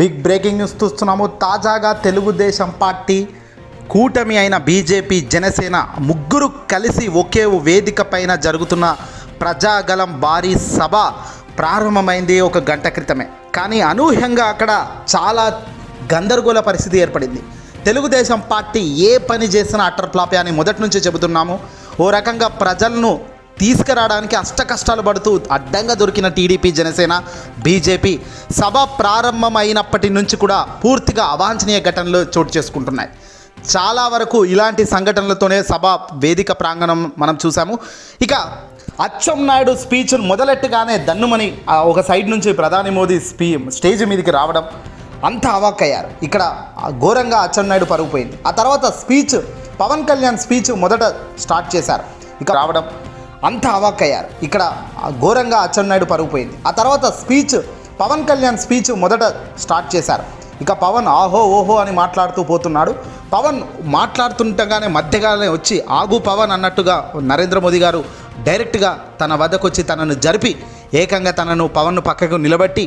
Big breaking news చూస్తున్నాము. తాజాగా Telugu Desam party కూటమి అయిన బీజేపీ జనసేన ముగ్గురు కలిసి ఒకే వేదిక పైన జరుగుతున్న ప్రజాగలం భారీ సభ ప్రారంభమైంది ఒక గంట క్రితమే. కానీ అనూహ్యంగా అక్కడ చాలా గందరగోళ పరిస్థితి ఏర్పడింది. తెలుగుదేశం పార్టీ ఏ పని చేసినా అటర్ ఫ్లాపే అని మొదటి నుంచి చెబుతున్నాము. ఓ రకంగా ప్రజలను తీసుకురావడానికి అష్ట కష్టాలు పడుతూ అడ్డంగా దొరికిన టీడీపీ జనసేన బీజేపీ సభ ప్రారంభమైనప్పటి నుంచి కూడా పూర్తిగా అవాంఛనీయ ఘటనలు చోటు చేసుకుంటున్నాయి. చాలా వరకు ఇలాంటి సంఘటనలతోనే సభ వేదిక ప్రాంగణం మనం చూసాము. ఇక అచ్చం నాయుడు స్పీచ్ మొదలెట్టుగానే దన్నుమని ఒక సైడ్ నుంచి ప్రధాని మోదీ స్పీ స్టేజ్ మీదకి రావడం అంతా అవాక్కయ్యారు. ఇక్కడ ఘోరంగా అచ్చెన్నాయుడు పరుగుపోయింది. ఆ తర్వాత స్పీచ్ పవన్ కళ్యాణ్ స్పీచ్ మొదట స్టార్ట్ చేశారు. ఇక రావడం అంతా అవాక్కయ్యారు ఇక్కడ ఘోరంగా అచ్చెన్నాయుడు పరుగు పోయింది ఆ తర్వాత స్పీచ్ పవన్ కళ్యాణ్ స్పీచ్ మొదట స్టార్ట్ చేశారు. ఇక పవన్ ఆహో ఓహో అని మాట్లాడుతూ పోతున్నాడు. పవన్ మాట్లాడుతుండగానే మధ్యగానే వచ్చి ఆగు పవన్ అన్నట్టుగా నరేంద్ర మోదీ గారు డైరెక్ట్గా తన వద్దకు వచ్చి తనను జరిపి ఏకంగా తనను పవన్ను పక్కకు నిలబెట్టి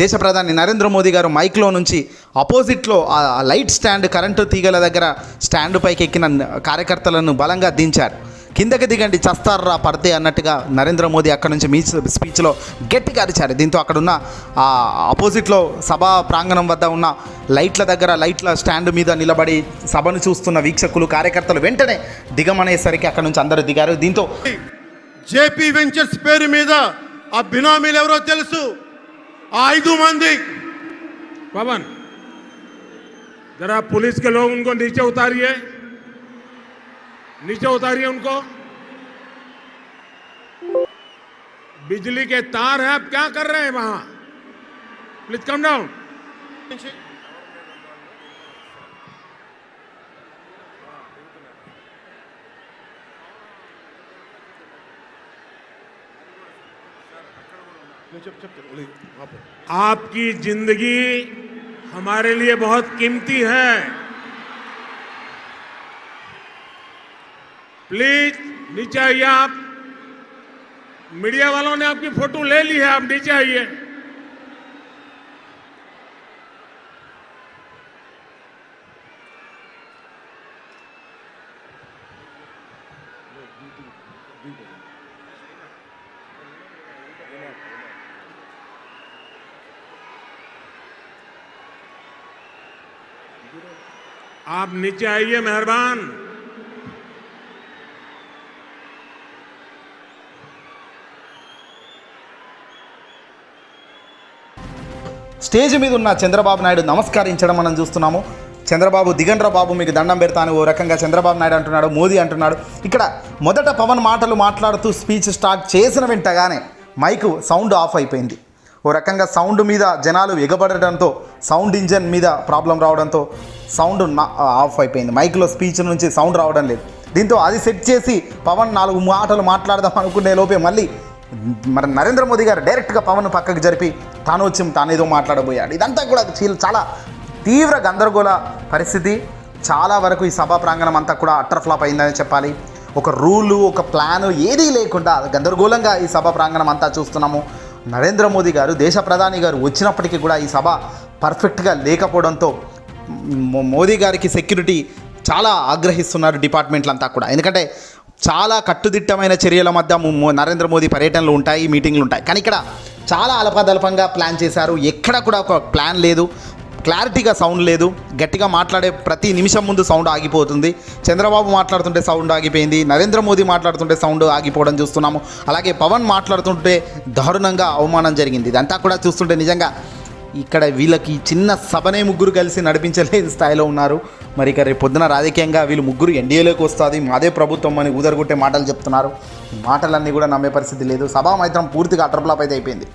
దేశ ప్రధాని నరేంద్ర మోదీ గారు మైక్లో నుంచి అపోజిట్లో ఆ లైట్ స్టాండ్ కరెంటు తీగల దగ్గర స్టాండ్ పైకి ఎక్కిన కార్యకర్తలను బలంగా దించారు. కిందకి దిగండి చస్తారా పడితే అన్నట్టుగా నరేంద్ర మోదీ అక్కడ నుంచి మీ స్పీచ్లో గట్టిగా అరిచారు దీంతో అక్కడున్న ఆ అపోజిట్లో సభా ప్రాంగణం వద్ద ఉన్న లైట్ల దగ్గర లైట్ల స్టాండ్ మీద నిలబడి సభను చూస్తున్న వీక్షకులు కార్యకర్తలు వెంటనే దిగమనేసరికి అక్కడ నుంచి అందరూ దిగారు దీంతో జేపీ వెంచర్స్ పేరు మీద ఆ బినామీలు ఎవరో తెలుసు ఆ ఐదు మంది पवन जरा पुलिस के लोग उनको नीचे उतारिए नीचे उतारिए उनको। बिजली के तार हैं, आप क्या कर रहे हैं वहाँ? प्लीज़ कम डाउन आपकी ज़िंदगी हमारे लिए बहुत कीमती है। प्लीज़, नीचे आइए आप। मीडिया वालों ने आपकी फ़ोटो ले ली है, आप नीचे आइए। आप नीचे आइए, मेहरबान। స్టేజ్ మీద ఉన్న చంద్రబాబు నాయుడు నమస్కరించడం మనం చూస్తున్నాము. చంద్రబాబు దిగండ్ర బాబు మీకు దండం పెడతాను. ఓ రకంగా చంద్రబాబు నాయుడు అంటున్నాడు మోదీ అంటున్నాడు. ఇక్కడ మొదట పవన్ మాటలు మాట్లాడుతూ స్పీచ్ స్టార్ట్ చేసిన వెంటగానే మైకు సౌండ్ ఆఫ్ అయిపోయింది. ఓ రకంగా సౌండ్ మీద జనాలు ఎగబడడంతో సౌండ్ ఇంజన్ మీద ప్రాబ్లం రావడంతో సౌండ్ ఆఫ్ అయిపోయింది. మైక్లో స్పీచ్ నుంచి సౌండ్ రావడం లేదు. దీంతో అది సెట్ చేసి పవన్ నాలుగు మాటలు మాట్లాడదాం అనుకునే లోపే మళ్ళీ మరి నరేంద్ర మోదీ గారు డైరెక్ట్గా పవన్ పక్కకు జరిపి తాను వచ్చి తానేదో మాట్లాడబోయాడు. ఇదంతా కూడా చీ- చాలా తీవ్ర గందరగోళ పరిస్థితి. చాలా వరకు ఈ సభా ప్రాంగణం అంతా కూడా అట్టర్ ఫ్లాప్ అయిందని చెప్పాలి. ఒక రూలు ఒక ప్లాను ఏదీ లేకుండా గందరగోళంగా ఈ సభ ప్రాంగణం అంతా చూస్తున్నాము. నరేంద్ర మోదీ గారు దేశ ప్రధాని గారు వచ్చినప్పటికీ కూడా ఈ సభ పర్ఫెక్ట్గా లేకపోవడంతో మోదీ గారికి సెక్యూరిటీ చాలా ఆగ్రహిస్తున్నారు డిపార్ట్మెంట్లంతా కూడా. ఎందుకంటే చాలా కట్టుదిట్టమైన చర్యల మధ్య మో- నరేంద్ర మోదీ పర్యటనలు ఉంటాయి మీటింగ్లు ఉంటాయి. కానీ ఇక్కడ చాలా అల్పదల్పంగా ప్లాన్ చేశారు. ఎక్కడ కూడా ఒక ప్లాన్ లేదు. క్లారిటీగా సౌండ్ లేదు. గట్టిగా మాట్లాడే ప్రతి నిమిషం ముందు సౌండ్ ఆగిపోతుంది. చంద్రబాబు మాట్లాడుతుంటే సౌండ్ ఆగిపోయింది. నరేంద్ర మోదీ మాట్లాడుతుంటే సౌండ్ ఆగిపోవడం చూస్తున్నాము. అలాగే పవన్ మాట్లాడుతుంటే దారుణంగా అవమానం జరిగింది. ఇదంతా కూడా చూస్తుంటే నిజంగా ఇక్కడ వీళ్ళకి చిన్న సభనే ముగ్గురు కలిసి నడిపించలేని స్థాయిలో ఉన్నారు. మరి ఇక రేపు పొద్దున రాజకీయంగా వీళ్ళు ముగ్గురు ఎన్డీఏలోకి వస్తుంది. మాదే ప్రభుత్వం అని ఊదరగొట్టే మాటలు చెప్తున్నారు. మాటలన్నీ కూడా నమ్మే పరిస్థితి లేదు. సభ మాత్రం పూర్తిగా అటర్ఫ్లాప్ అయితే అయిపోయింది.